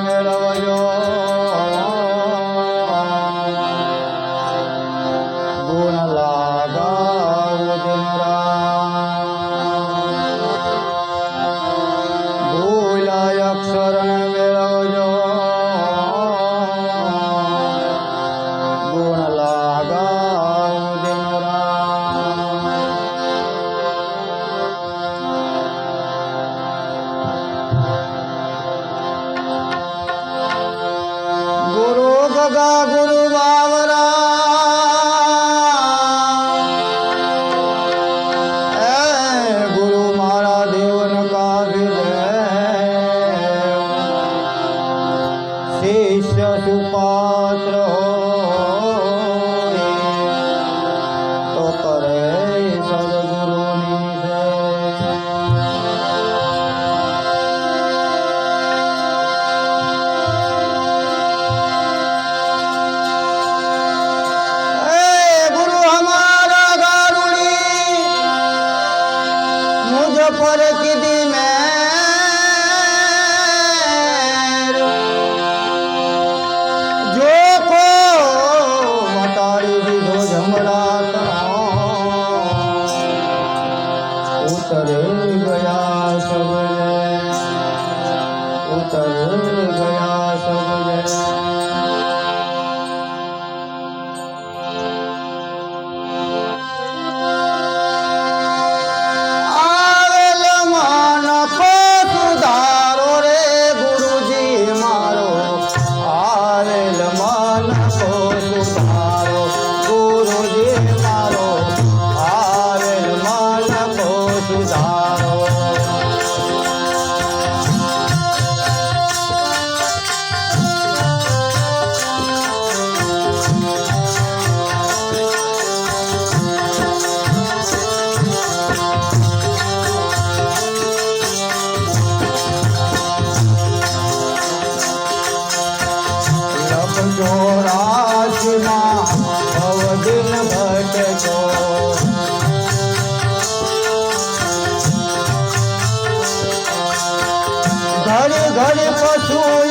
Hallelujah. Yoga গুরু ગયા સબ ઉતર ગયા સબ সোয়া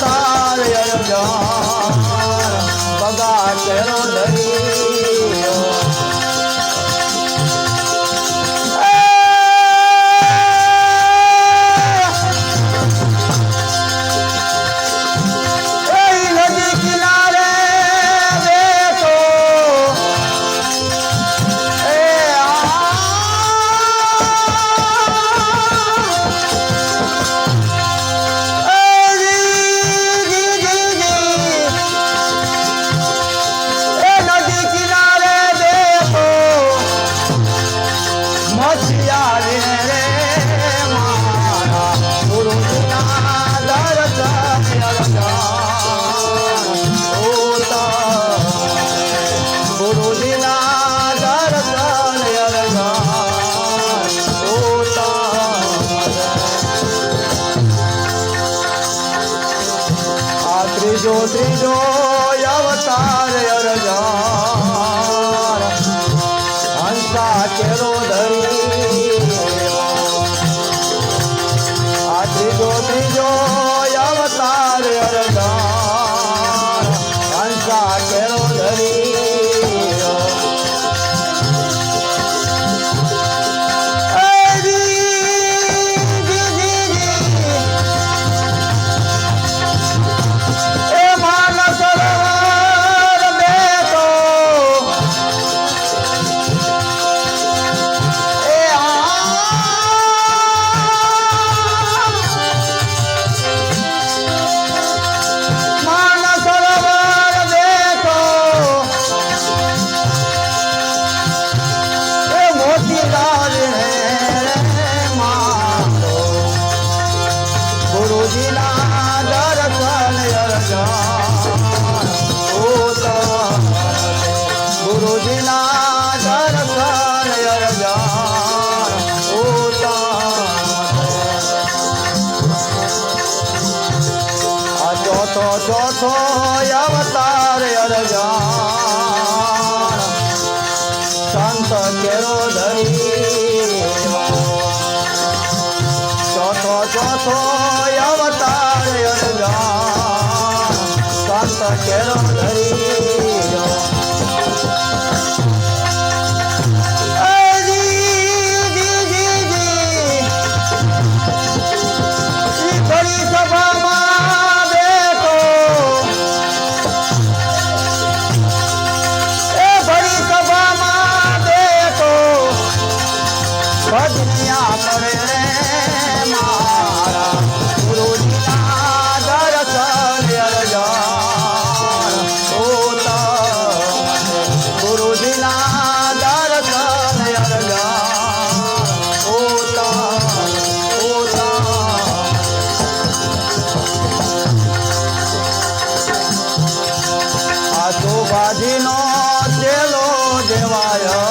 તાર બગા કરો દરિયા ત્રીજો ત્રીજો અવતાર અરજા હંસા કેરો ધરી સત્યનો ધણી ચોથો ચોથો અવતાર સત્યનો ધણી સાસુ બાજીનો ચેલો દેવાય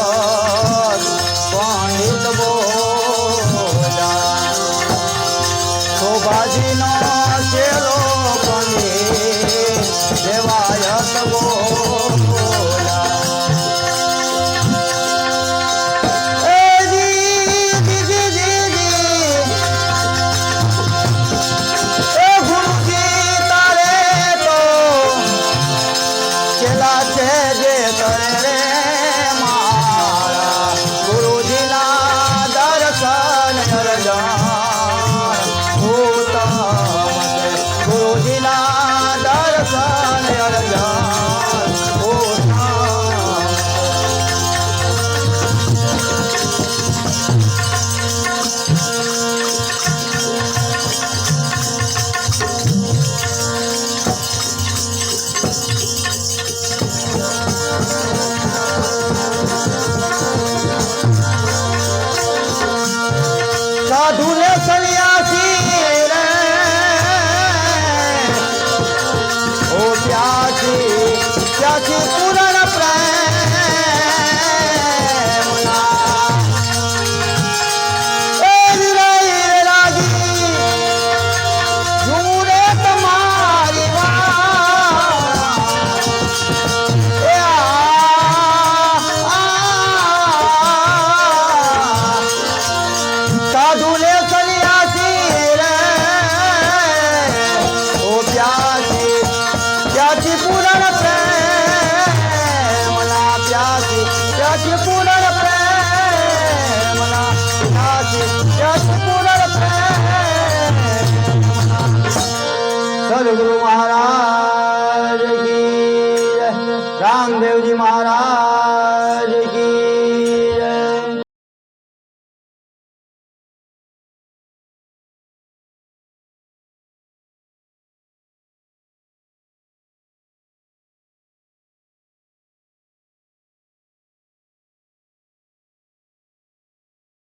বলে গেল মহারাজ